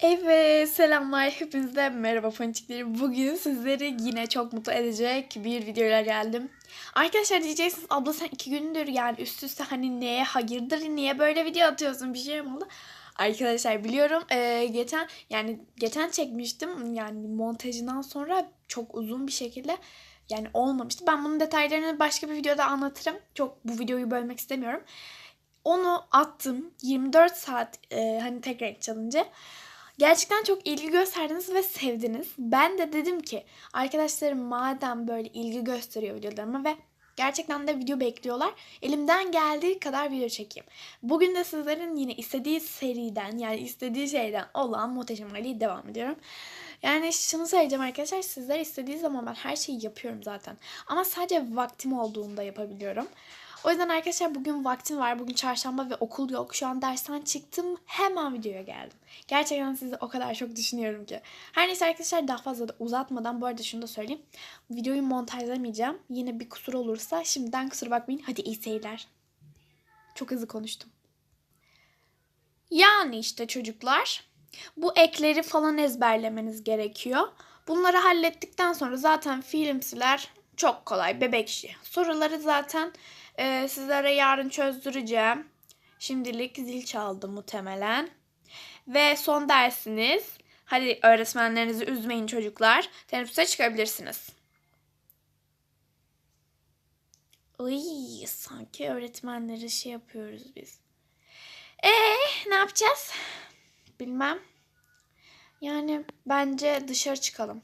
Evet, selamlar hepinize. Merhaba ponçiklerim. Bugün sizleri yine çok mutlu edecek bir videoyla geldim. Arkadaşlar diyeceksiniz abla sen iki gündür yani üst üste hani neye hayırdır niye böyle video atıyorsun bir şey mi oldu? Arkadaşlar biliyorum e, geçen yani geçen çekmiştim yani montajından sonra çok uzun bir şekilde yani olmamıştı. Ben bunun detaylarını başka bir videoda anlatırım. Çok bu videoyu bölmek istemiyorum. Onu attım 24 saat e, hani tekrar challenge. Gerçekten çok ilgi gösterdiniz ve sevdiniz. Ben de dedim ki arkadaşlarım madem böyle ilgi gösteriyor videolarıma ve gerçekten de video bekliyorlar. Elimden geldiği kadar video çekeyim. Bugün de sizlerin yine istediği seriden yani istediği şeyden olan Muhteşem Ali'ye devam ediyorum. Yani şunu söyleyeceğim arkadaşlar sizler istediği zaman ben her şeyi yapıyorum zaten. Ama sadece vaktim olduğunda yapabiliyorum. O yüzden arkadaşlar bugün vaktim var. Bugün çarşamba ve okul yok. Şu an dersten çıktım. Hemen videoya geldim. Gerçekten sizi o kadar çok düşünüyorum ki. Her neyse arkadaşlar daha fazla da uzatmadan bu arada şunu da söyleyeyim. Videoyu montajlamayacağım. Yine bir kusur olursa şimdiden kusura bakmayın. Hadi iyi seyirler. Çok hızlı konuştum. Yani işte çocuklar bu ekleri falan ezberlemeniz gerekiyor. Bunları hallettikten sonra zaten filmsiler çok kolay bebek. Soruları zaten e, sizlere yarın çözdüreceğim. Şimdilik zil çaldı muhtemelen. Ve son dersiniz. Hadi öğretmenlerinizi üzmeyin çocuklar. Teneffüse çıkabilirsiniz. Iy, sanki öğretmenleri şey yapıyoruz biz. Ee, ne yapacağız? Bilmem. Yani bence dışarı çıkalım.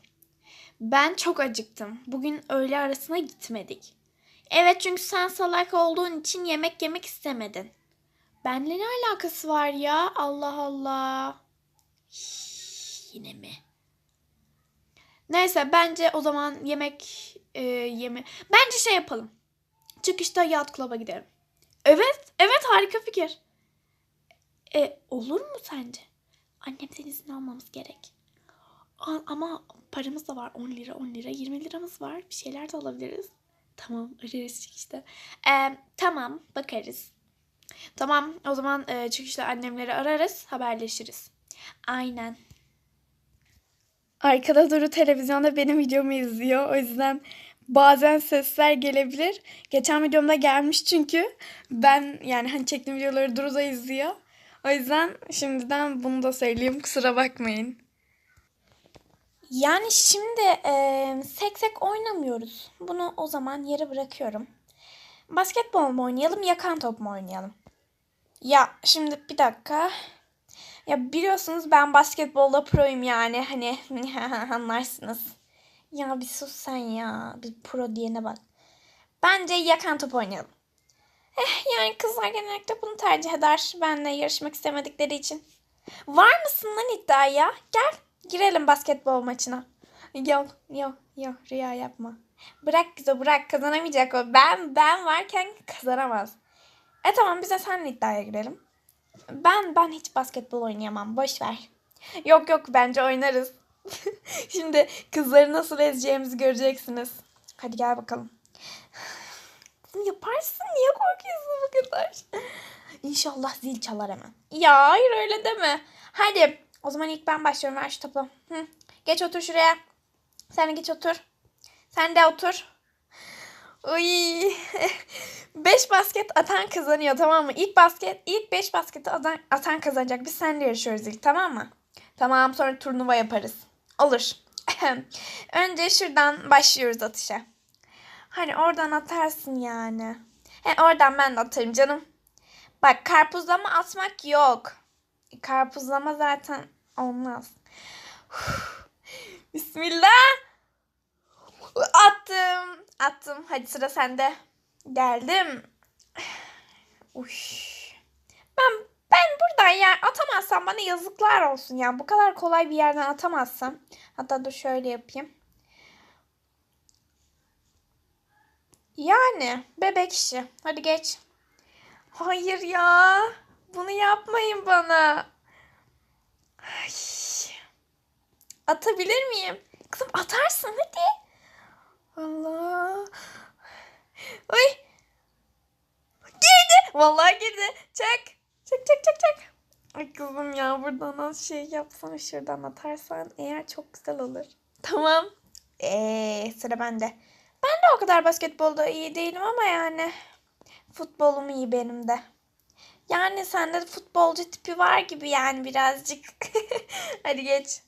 Ben çok acıktım. Bugün öğle arasına gitmedik. Evet çünkü sen salak olduğun için yemek yemek istemedin. Benle ne alakası var ya? Allah Allah. Hii, yine mi? Neyse bence o zaman yemek e, yeme. Bence şey yapalım. Çıkışta yacht club'a gidelim. Evet, evet harika fikir. E, olur mu sence? Annemden izin almamız gerek. A- ama paramız da var. 10 lira, 10 lira, 20 liramız var. Bir şeyler de alabiliriz. Tamam, ararız çıkışta. E, tamam, bakarız. Tamam, o zaman e, çıkışta annemleri ararız, haberleşiriz. Aynen. Arkada Duru televizyonda benim videomu izliyor. O yüzden bazen sesler gelebilir. Geçen videomda gelmiş çünkü. Ben yani hani çektiğim videoları Duru da izliyor. O yüzden şimdiden bunu da söyleyeyim. Kusura bakmayın. Yani şimdi e, seksek oynamıyoruz. Bunu o zaman yere bırakıyorum. Basketbol mu oynayalım, yakan top mu oynayalım? Ya şimdi bir dakika. Ya biliyorsunuz ben basketbolda proyum yani. Hani anlarsınız. Ya bir sus sen ya. Bir pro diyene bak. Bence yakan top oynayalım. Eh, yani kızlar genellikle bunu tercih eder. Benle yarışmak istemedikleri için. Var mısın lan iddiaya? Gel girelim basketbol maçına. Yok yok yok Rüya yapma. Bırak kızı bırak kazanamayacak o. Ben ben varken kazanamaz. E tamam biz de seninle iddiaya girelim. Ben ben hiç basketbol oynayamam. Boş ver. Yok yok bence oynarız. Şimdi kızları nasıl ezeceğimizi göreceksiniz. Hadi gel bakalım. Yaparsın. Niye korkuyorsun bu kadar? İnşallah zil çalar hemen. Ya hayır öyle deme. Hadi o zaman ilk ben başlıyorum. Ver şu topu. Hı. Geç otur şuraya. Sen de geç otur. Sen de otur. Uy. 5 basket atan kazanıyor tamam mı? İlk basket, ilk 5 basketi atan, atan kazanacak. Biz seninle yarışıyoruz ilk tamam mı? Tamam sonra turnuva yaparız. Olur. Önce şuradan başlıyoruz atışa. Hani oradan atarsın yani. He oradan ben de atarım canım. Bak karpuzlama atmak yok. Karpuzlama zaten olmaz. Bismillah. Attım. Attım. Hadi sıra sende. Geldim. Uş. Ben ben buradan yer atamazsam bana yazıklar olsun ya. Bu kadar kolay bir yerden atamazsam. Hatta dur şöyle yapayım. Yani bebek işi. Hadi geç. Hayır ya. Bunu yapmayın bana. Ay. Atabilir miyim? Kızım atarsın hadi. Allah. Ay. Girdi. Vallahi girdi. Çek. Çek çek çek çek. Ay kızım ya buradan az şey yapsana şuradan atarsan eğer çok güzel olur. Tamam. Eee sıra bende. Ben de o kadar basketbolda iyi değilim ama yani futbolum iyi benim de. Yani sende de futbolcu tipi var gibi yani birazcık. Hadi geç.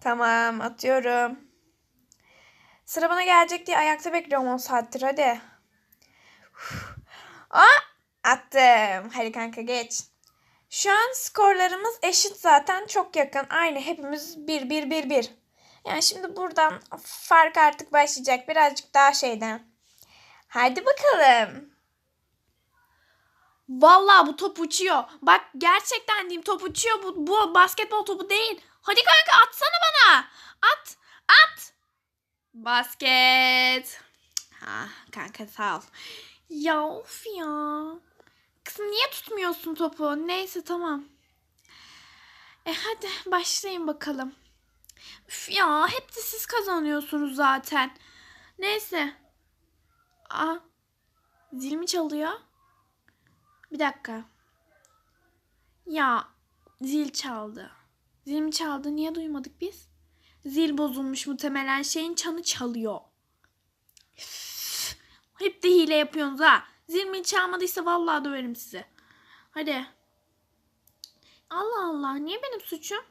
Tamam atıyorum. Sıra bana gelecek diye ayakta bekliyorum 10 saattir hadi. Aa, attım. Hadi kanka geç. Şu an skorlarımız eşit zaten çok yakın. Aynı hepimiz 1 1 1 1. Yani şimdi buradan fark artık başlayacak. Birazcık daha şeyden. Hadi bakalım. Vallahi bu top uçuyor. Bak gerçekten diyeyim top uçuyor. Bu, bu basketbol topu değil. Hadi kanka atsana bana. At. At. Basket. Ha, kanka sağ ol. Ya of ya. Kızım niye tutmuyorsun topu? Neyse tamam. E hadi başlayın bakalım. Üf ya hep de siz kazanıyorsunuz zaten. Neyse. Aa, zil mi çalıyor? Bir dakika. Ya zil çaldı. Zil mi çaldı? Niye duymadık biz? Zil bozulmuş muhtemelen şeyin çanı çalıyor. Üf, hep de hile yapıyorsunuz ha. Zil mi çalmadıysa vallahi döverim sizi. Hadi. Allah Allah niye benim suçum?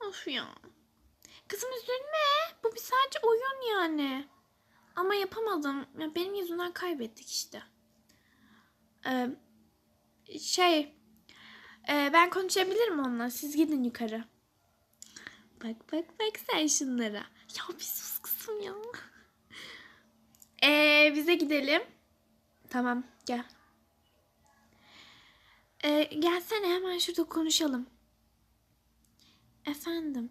Of ya. Kızım üzülme. Bu bir sadece oyun yani. Ama yapamadım. Ya benim yüzümden kaybettik işte. Şey. e, ben konuşabilirim onunla. Siz gidin yukarı. Bak bak bak sen şunlara. Ya bir sus kızım ya. Ee, bize gidelim. Tamam gel. Ee, gelsene hemen şurada konuşalım. Efendim.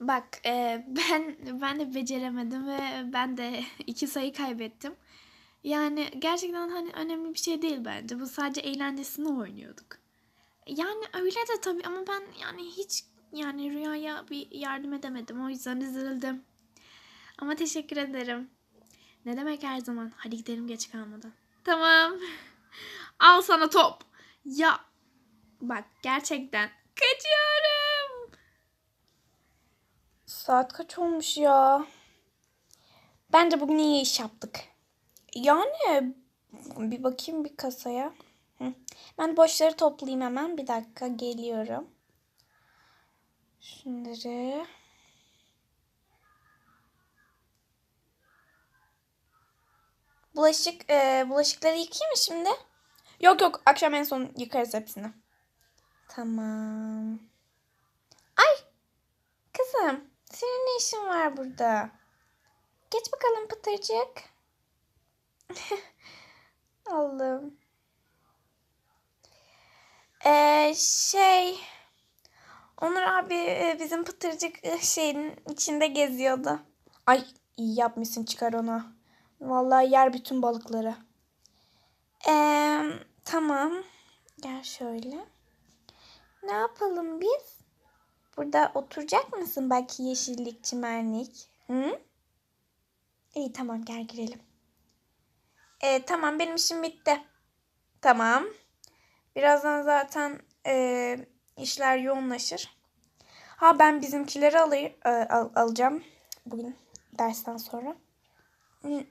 Bak e, ben ben de beceremedim ve ben de iki sayı kaybettim. Yani gerçekten hani önemli bir şey değil bence. Bu sadece eğlencesine oynuyorduk. Yani öyle de tabii ama ben yani hiç yani Rüya'ya bir yardım edemedim. O yüzden üzüldüm. Ama teşekkür ederim. Ne demek her zaman. Hadi gidelim geç kalmadan. Tamam. Al sana top. Ya bak gerçekten kaçıyorum. Saat kaç olmuş ya? Bence bugün iyi iş yaptık. Yani bir bakayım bir kasaya. Ben boşları toplayayım hemen. Bir dakika geliyorum. Şunları. Bulaşık, e, bulaşıkları yıkayayım mı şimdi? Yok yok akşam en son yıkarız hepsini. Tamam. Ay kızım senin ne işin var burada? Geç bakalım Pıtırcık. Allah'ım. Ee, şey Onur abi e, bizim Pıtırcık e, şeyin içinde geziyordu. Ay iyi yapmışsın çıkar onu. Vallahi yer bütün balıkları. Ee, tamam. Gel şöyle. Ne yapalım biz? Burada oturacak mısın belki yeşillik, çimenlik? Hı? İyi tamam gel girelim. Ee, tamam benim işim bitti. Tamam. Birazdan zaten e, işler yoğunlaşır. Ha ben bizimkileri alay e, al, alacağım bugün dersten sonra. N-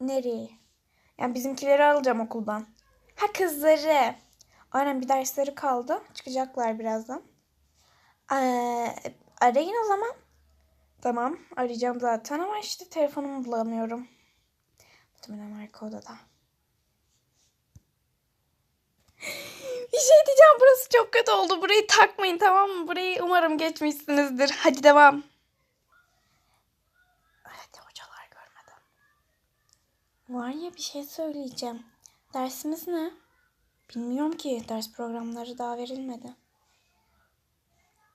nereye? Yani bizimkileri alacağım okuldan. Ha kızları. Aynen bir dersleri kaldı. Çıkacaklar birazdan. Ee, arayın o zaman. Tamam arayacağım zaten ama işte telefonumu bulamıyorum. Muhtemelen arka odada. Bir şey diyeceğim burası çok kötü oldu. Burayı takmayın tamam mı? Burayı umarım geçmişsinizdir. Hadi devam. Hadi hocalar görmeden. Var ya bir şey söyleyeceğim. Dersimiz ne? Bilmiyorum ki. Ders programları daha verilmedi.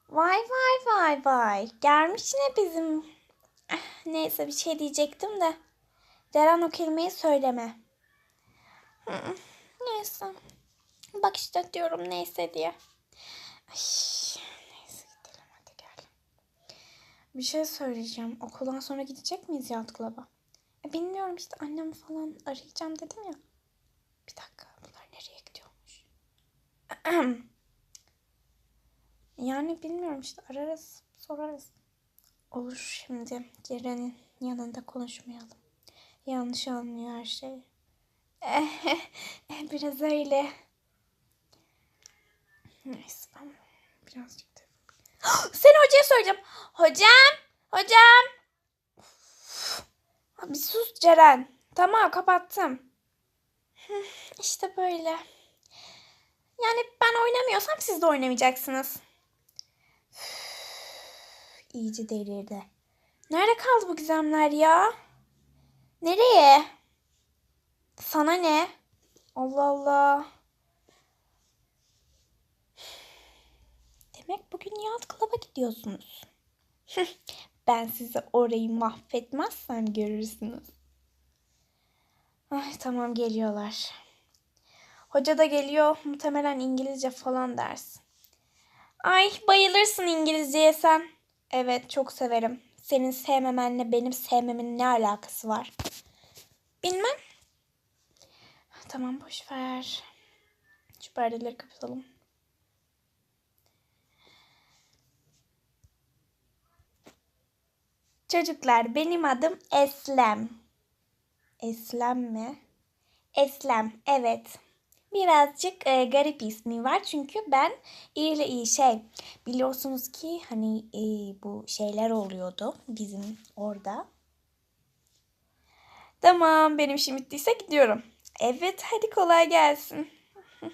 Vay vay vay vay. Gelmiş yine bizim. Eh, Neyse bir şey diyecektim de. Deren o kelimeyi söyleme. Neyse. Bak işte diyorum neyse diye. Ay, neyse gidelim hadi gel. Bir şey söyleyeceğim. Okuldan sonra gidecek miyiz Yacht Club'a? E, bilmiyorum işte annemi falan arayacağım dedim ya. Bir dakika bunlar nereye gidiyormuş? Yani bilmiyorum işte ararız sorarız. Olur şimdi Ceren'in yanında konuşmayalım. Yanlış anlıyor her şeyi. Biraz öyle. Neyse ben birazcık da... Seni hocaya söyleyeceğim. Hocam! Hocam! Bir sus Ceren. Tamam kapattım. İşte böyle. Yani ben oynamıyorsam siz de oynamayacaksınız. İyice delirdi. Nerede kaldı bu gizemler ya? Nereye? Sana ne? Allah Allah. Demek bugün Nihat Club'a gidiyorsunuz. ben size orayı mahvetmezsem görürsünüz. Ay tamam geliyorlar. Hoca da geliyor. Muhtemelen İngilizce falan ders. Ay bayılırsın İngilizceye sen. Evet çok severim. Senin sevmemenle benim sevmemin ne alakası var? Bilmem. Tamam boş ver. Şu perdeleri kapatalım. Çocuklar benim adım Eslem. Eslem mi? Eslem evet. Birazcık e, garip ismi var çünkü ben iyi iyi şey biliyorsunuz ki hani e, bu şeyler oluyordu bizim orada. Tamam benim işim bittiyse gidiyorum. Evet hadi kolay gelsin.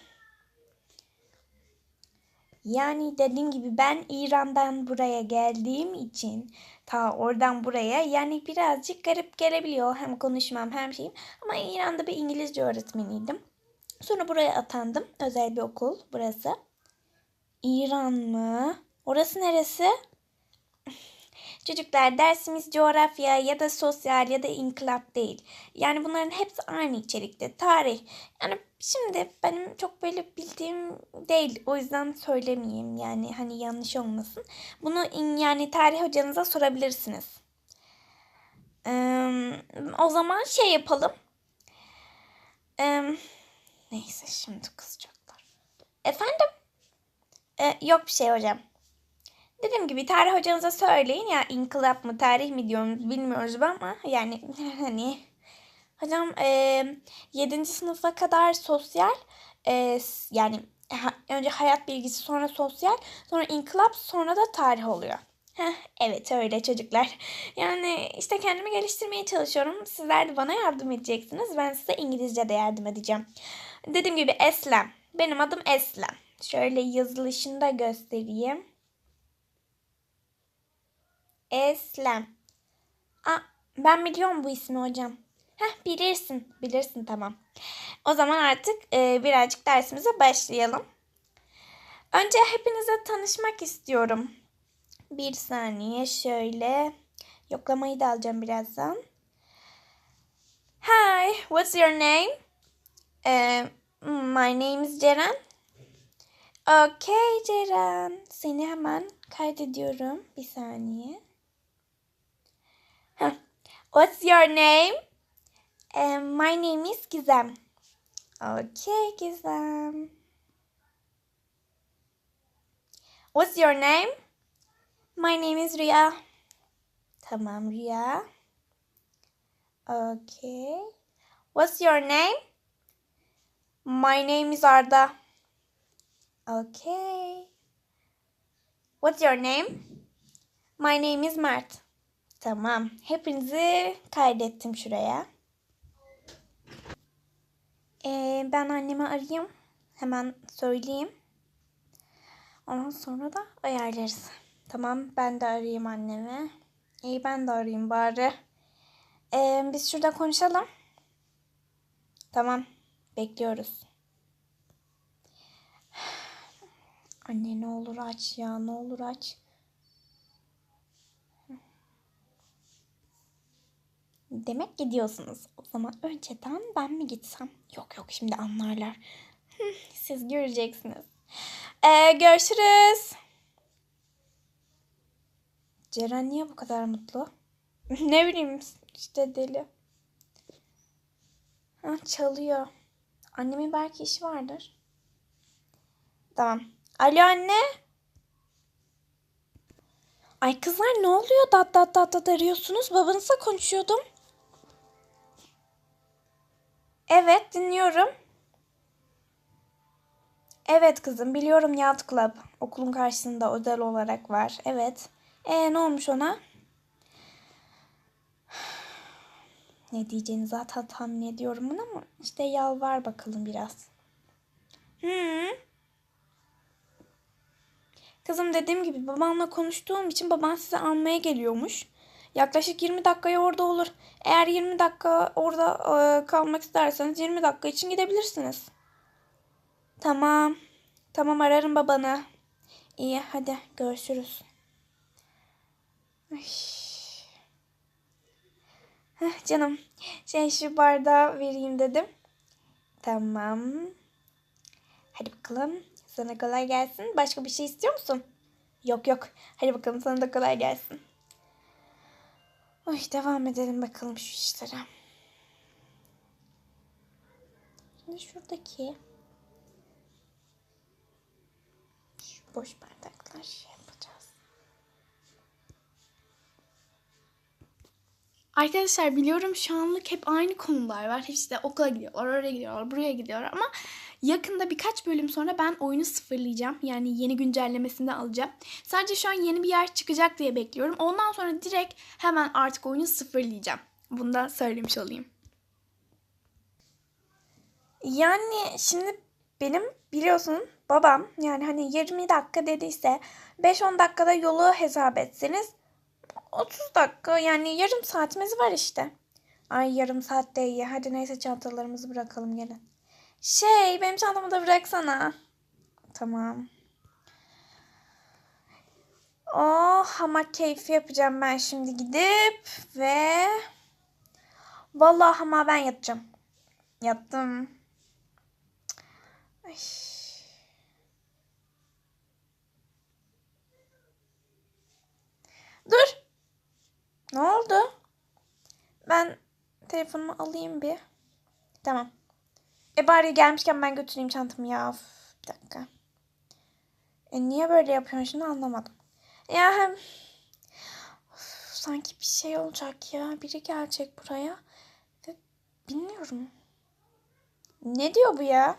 Yani dediğim gibi ben İran'dan buraya geldiğim için ta oradan buraya yani birazcık garip gelebiliyor. Hem konuşmam hem şeyim. Ama İran'da bir İngilizce öğretmeniydim. Sonra buraya atandım. Özel bir okul burası. İran mı? Orası neresi? Çocuklar dersimiz coğrafya ya da sosyal ya da inkılap değil. Yani bunların hepsi aynı içerikte. Tarih. Yani şimdi benim çok böyle bildiğim değil. O yüzden söylemeyeyim. Yani hani yanlış olmasın. Bunu yani tarih hocanıza sorabilirsiniz. Ee, o zaman şey yapalım. Ee, neyse şimdi kızacaklar. Efendim? Ee, yok bir şey hocam. Dediğim gibi tarih hocanıza söyleyin ya inkılap mı tarih mi diyoruz bilmiyoruz ama yani hani hocam e, 7. sınıfa kadar sosyal e, yani ha, önce hayat bilgisi sonra sosyal sonra inkılap sonra da tarih oluyor. Heh, evet öyle çocuklar. Yani işte kendimi geliştirmeye çalışıyorum. Sizler de bana yardım edeceksiniz. Ben size İngilizce de yardım edeceğim. Dediğim gibi Eslem. Benim adım Eslem. Şöyle yazılışını da göstereyim. Eslem. Aa, ben biliyorum bu ismi hocam. Heh, bilirsin. Bilirsin tamam. O zaman artık e, birazcık dersimize başlayalım. Önce hepinize tanışmak istiyorum. Bir saniye şöyle. Yoklamayı da alacağım birazdan. Hi, what's your name? Uh, my name is Ceren. Okay Ceren. Seni hemen kaydediyorum. Bir saniye. What's your name? Um, my name is Gizem. Okay, Gizem. What's your name? My name is Rüya. Tamam Rüya. Okay. What's your name? My name is Arda. Okay. What's your name? My name is Mert. Tamam. Hepinizi kaydettim şuraya. Ee, ben annemi arayayım. Hemen söyleyeyim. Ondan sonra da ayarlarız. Tamam ben de arayayım annemi. İyi ben de arayayım bari. Ee, biz şurada konuşalım. Tamam. Bekliyoruz. Anne ne olur aç ya ne olur aç. Demek gidiyorsunuz. O zaman önceden ben mi gitsem? Yok yok şimdi anlarlar. Siz göreceksiniz. Ee, görüşürüz. Ceren niye bu kadar mutlu? ne bileyim işte deli. Ha, çalıyor. Annemin belki işi vardır. Tamam. Alo anne. Ay kızlar ne oluyor? Dat dat dat dat arıyorsunuz. Babanızla konuşuyordum. Evet dinliyorum. Evet kızım biliyorum Yacht Club. Okulun karşısında özel olarak var. Evet. E ne olmuş ona? Ne diyeceğini zaten tahmin ediyorum bunu ama işte yalvar bakalım biraz. Hı. Kızım dediğim gibi babamla konuştuğum için baban sizi almaya geliyormuş. Yaklaşık 20 dakikaya orada olur. Eğer 20 dakika orada e, kalmak isterseniz 20 dakika için gidebilirsiniz. Tamam. Tamam ararım babanı. İyi hadi görüşürüz. Ay. Heh, canım şey şu bardağı vereyim dedim. Tamam. Hadi bakalım. Sana kolay gelsin. Başka bir şey istiyor musun? Yok yok. Hadi bakalım sana da kolay gelsin. Oy devam edelim bakalım şu işlere. Şimdi şuradaki şu boş bardaklar Arkadaşlar biliyorum şu anlık hep aynı konular var. İşte okula gidiyorlar, oraya gidiyorlar, buraya gidiyorlar ama yakında birkaç bölüm sonra ben oyunu sıfırlayacağım. Yani yeni güncellemesini alacağım. Sadece şu an yeni bir yer çıkacak diye bekliyorum. Ondan sonra direkt hemen artık oyunu sıfırlayacağım. Bunu da söylemiş olayım. Yani şimdi benim biliyorsun babam yani hani 20 dakika dediyse 5-10 dakikada yolu hesap etseniz 30 dakika yani yarım saatimiz var işte. Ay yarım saat de iyi. Hadi neyse çantalarımızı bırakalım gelin. Şey benim çantamı da bıraksana. Tamam. Oh hamak keyfi yapacağım ben şimdi gidip ve vallahi ama ben yatacağım. Yattım. Ay. Dur. Ne oldu? Ben telefonumu alayım bir. Tamam. E bari gelmişken ben götüreyim çantamı ya. Of, bir dakika. E niye böyle yapıyorsun şimdi anlamadım. Ya hem Of, sanki bir şey olacak ya. Biri gelecek buraya. Ve bilmiyorum. Ne diyor bu ya?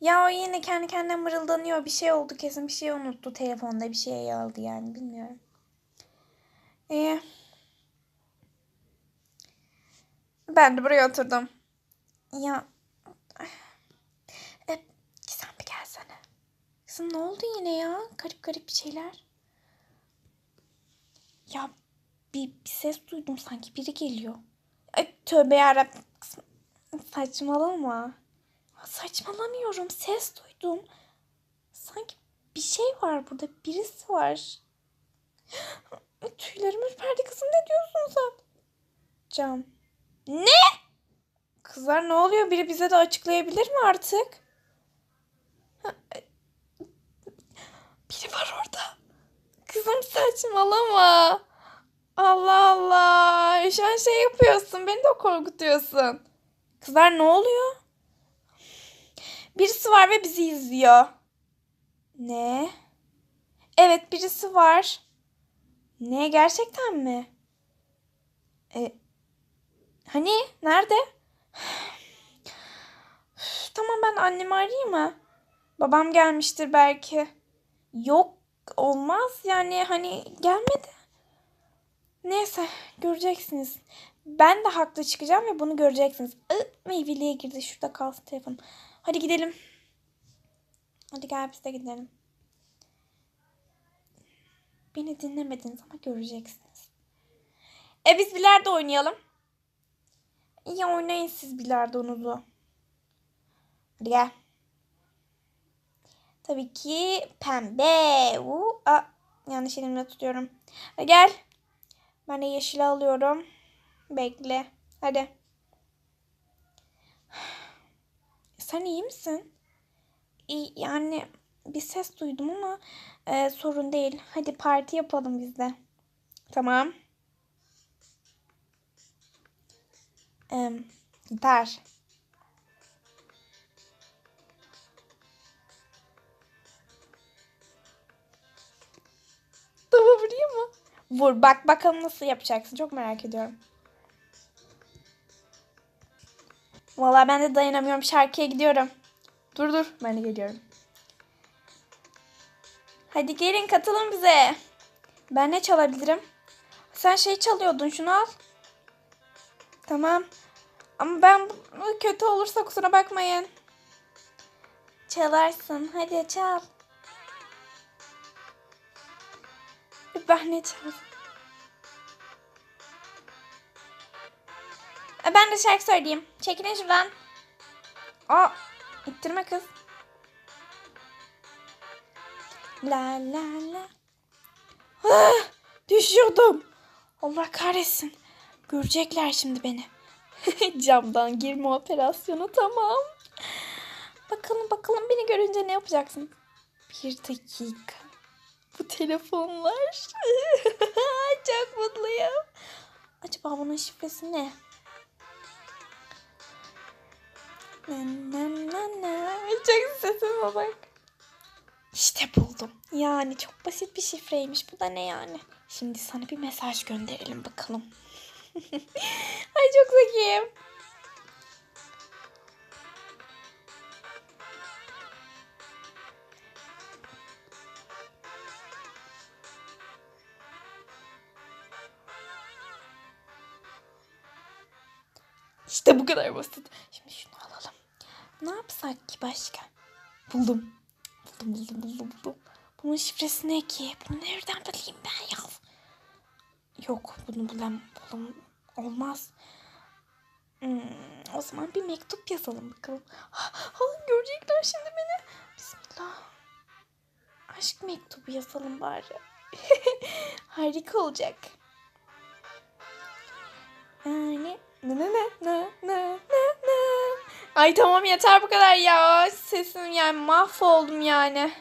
Ya o yine kendi kendine mırıldanıyor. Bir şey oldu kesin. Bir şey unuttu telefonda. Bir şey aldı yani. Bilmiyorum. Ee, ben de buraya oturdum. Ya e, sen bir gelsene. Kızım ne oldu yine ya? Garip garip bir şeyler. Ya bir, bir ses duydum sanki. Biri geliyor. Ay tövbe yarabbim. Kızım, Saçmalama. Saçmalamıyorum. Ses duydum. Sanki bir şey var burada. Birisi var. Tüylerim ürperdi kızım. Ne diyorsun sen? Cam. Ne? Kızlar ne oluyor? Biri bize de açıklayabilir mi artık? E, Biri var orada. Kızım saçmalama. Allah Allah. Şu an şey yapıyorsun. Beni de korkutuyorsun. Kızlar ne oluyor? Birisi var ve bizi izliyor. Ne? Evet birisi var. Ne gerçekten mi? E, hani nerede? Tamam ben annemi arayayım mı? Babam gelmiştir belki. Yok olmaz yani hani gelmedi. Neyse göreceksiniz. Ben de haklı çıkacağım ve bunu göreceksiniz. Ih, meyveliğe girdi şurada kalsın telefon. Hadi gidelim. Hadi gel biz de gidelim. Beni dinlemediniz ama göreceksiniz. E biz bilardo oynayalım. İyi oynayın siz bilardonuzu. Hadi gel. Tabii ki pembe. Uu, a, yanlış elimle tutuyorum. Hadi gel. Ben de yeşili alıyorum. Bekle. Hadi. Sen iyi misin? İyi, yani bir ses duydum ama e, sorun değil. Hadi parti yapalım biz de. Tamam. Em, gitar. Tamam vurayım mı? Vur. Bak bakalım nasıl yapacaksın. Çok merak ediyorum. Vallahi ben de dayanamıyorum. Şarkıya gidiyorum. Dur dur. Ben de geliyorum. Hadi gelin katılın bize. Ben ne çalabilirim? Sen şey çalıyordun. Şunu al. Tamam. Ama ben kötü olursa kusura bakmayın. Çalarsın. Hadi çal. Ben ne çal? E, Ben de şarkı söyleyeyim. Çekilin şuradan. Aa, ittirme kız. La la la. Ah, düşüyordum. Allah kahretsin. Görecekler şimdi beni. Camdan girme operasyonu tamam. Bakalım bakalım beni görünce ne yapacaksın? Bir dakika. Bu telefonlar. Çok mutluyum. Acaba bunun şifresi ne? Na, na, na, na. Çok sesime bak. İşte buldum. Yani çok basit bir şifreymiş. Bu da ne yani? Şimdi sana bir mesaj gönderelim bakalım. Ay çok zekiyim. İşte bu kadar basit. Şimdi şunu alalım. Ne yapsak ki başka? Buldum. Buldum buldum buldum buldum. Bunun şifresi ne ki? Bunu nereden bulayım ben ya? Yok bunu bulam, bulam olmaz. Hmm, o zaman bir mektup yazalım bakalım. Ha, ha, görecekler şimdi beni. Bismillah. Aşk mektubu yazalım bari. Harika olacak. Yani ne ne ne ne ne ne ne. Ay tamam yeter bu kadar ya. Sesim yani mahvoldum yani.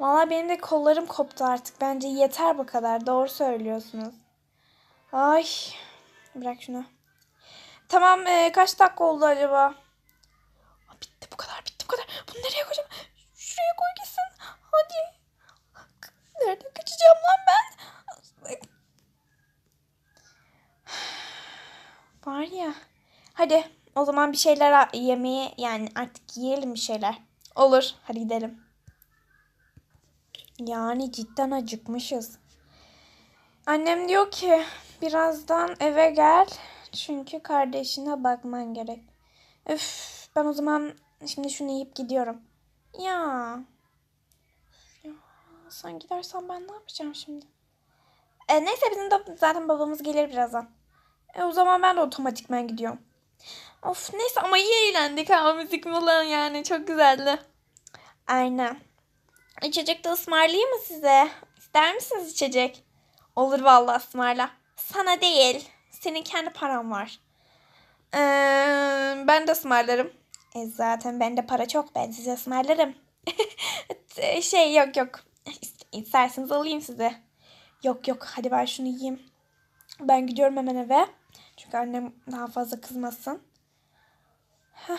Valla benim de kollarım koptu artık. Bence yeter bu kadar. Doğru söylüyorsunuz. Ay. Bırak şunu. Tamam e, kaç dakika oldu acaba? Bitti bu kadar bitti bu kadar. Bunu nereye koyacağım? Şuraya koy gitsin. Hadi. Nereden kaçacağım lan ben? Var ya. Hadi o zaman bir şeyler yemeği yani artık yiyelim bir şeyler. Olur. Hadi gidelim. Yani cidden acıkmışız. Annem diyor ki birazdan eve gel. Çünkü kardeşine bakman gerek. Üf ben o zaman şimdi şunu yiyip gidiyorum. Ya. Ya sen gidersen ben ne yapacağım şimdi? E, neyse bizim de zaten babamız gelir birazdan. E, o zaman ben de otomatikman gidiyorum. Of neyse ama iyi eğlendik ha müzik falan yani çok güzeldi. Aynen. İçecek de ısmarlayayım mı size? İster misiniz içecek? Olur vallahi ısmarla. Sana değil. Senin kendi paran var. Ee, ben de ısmarlarım. E zaten bende para çok. Ben size ısmarlarım. Şey yok yok. İst- İsterseniz alayım size. Yok yok hadi ben şunu yiyeyim. Ben gidiyorum hemen eve. Çünkü annem daha fazla kızmasın. Heh.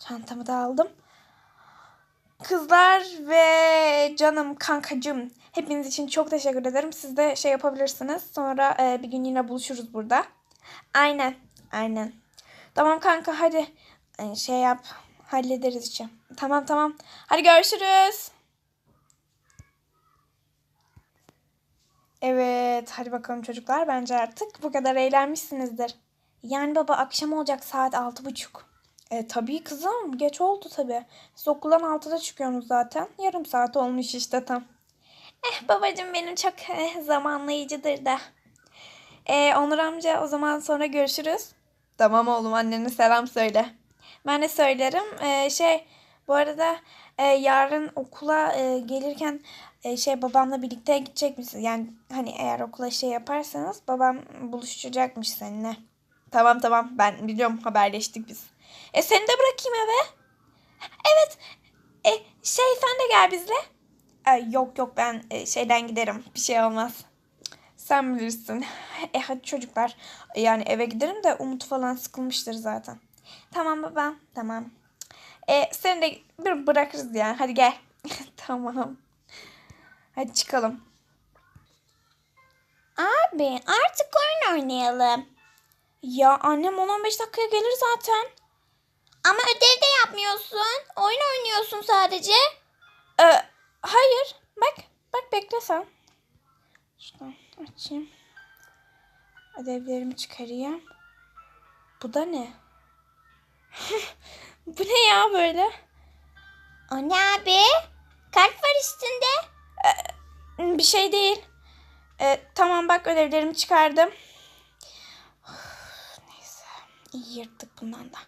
Çantamı da aldım. Kızlar ve canım kankacım hepiniz için çok teşekkür ederim. Siz de şey yapabilirsiniz. Sonra e, bir gün yine buluşuruz burada. Aynen. Aynen. Tamam kanka hadi E, şey yap. Hallederiz işi. Tamam tamam. Hadi görüşürüz. Evet, hadi bakalım çocuklar. Bence artık bu kadar eğlenmişsinizdir. Yani baba akşam olacak saat altı buçuk. E tabii kızım. Geç oldu tabii. Siz okuldan altıda çıkıyorsunuz zaten. Yarım saat olmuş işte tam. Eh babacığım benim çok eh, zamanlayıcıdır da. E, Onur amca o zaman sonra görüşürüz. Tamam oğlum annene selam söyle. Ben de söylerim. E, şey bu arada e, yarın okula e, gelirken e, şey babamla birlikte gidecek misiniz? Yani hani eğer okula şey yaparsanız babam buluşacakmış seninle. Tamam tamam ben biliyorum haberleştik biz. E seni de bırakayım eve. Evet. E şey sen de gel bizle. E, yok yok ben e, şeyden giderim. Bir şey olmaz. Sen bilirsin. E hadi çocuklar. Yani eve giderim de Umut falan sıkılmıştır zaten. Tamam babam. Tamam. E, seni de bir bırakırız yani. Hadi gel. tamam. Hadi çıkalım. abi artık oyun oynayalım. Ya annem 10-15 dakikaya gelir zaten. Ama ödev de yapmıyorsun. Oyun oynuyorsun sadece. Ee, hayır. Bak. Bak bekle sen. Şuradan açayım. Ödevlerimi çıkarayım. Bu da ne? Bu ne ya böyle? O ne abi? Kalp var üstünde. bir şey değil. Ee, tamam bak ödevlerimi çıkardım. Neyse. iyi yırttık bundan da.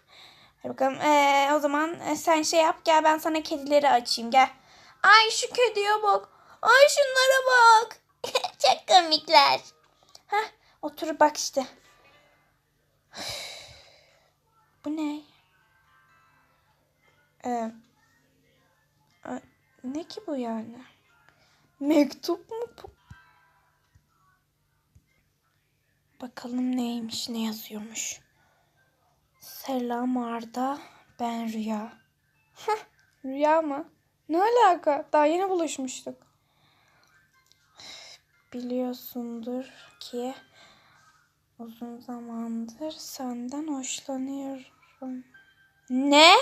Hadi bakalım. Ee, o zaman sen şey yap gel ben sana kedileri açayım gel. Ay şu kediye bak. Ay şunlara bak. Çok komikler. Heh, otur bak işte. Bu ne? Ee, ne ki bu yani? Mektup mu bu? Bakalım neymiş, ne yazıyormuş. Selam Arda, ben Rüya. Rüya mı? Ne alaka? Daha yeni buluşmuştuk. Biliyorsundur ki uzun zamandır senden hoşlanıyorum. Ne?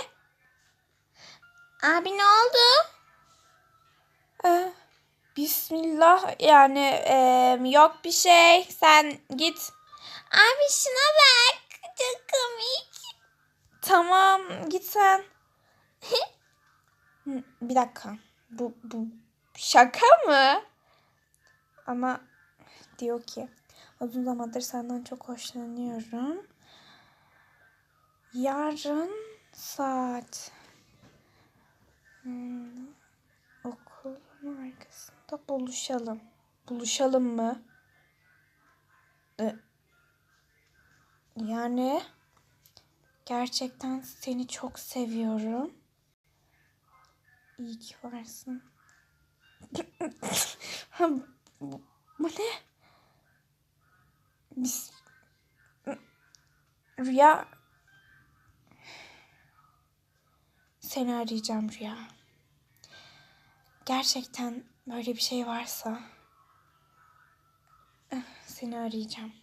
Abi ne oldu? Ee, Bismillah yani e, yok bir şey sen git. Abi şuna bak çok komik. Tamam git sen. Bir dakika bu, bu şaka mı? Ama diyor ki uzun zamandır senden çok hoşlanıyorum. Yarın saat hmm, okulun arkasında buluşalım. Buluşalım mı? Ee, yani gerçekten seni çok seviyorum. İyi ki varsın. Bu ne? Biz Rüya seni arayacağım Rüya. Gerçekten böyle bir şey varsa eh, seni arayacağım.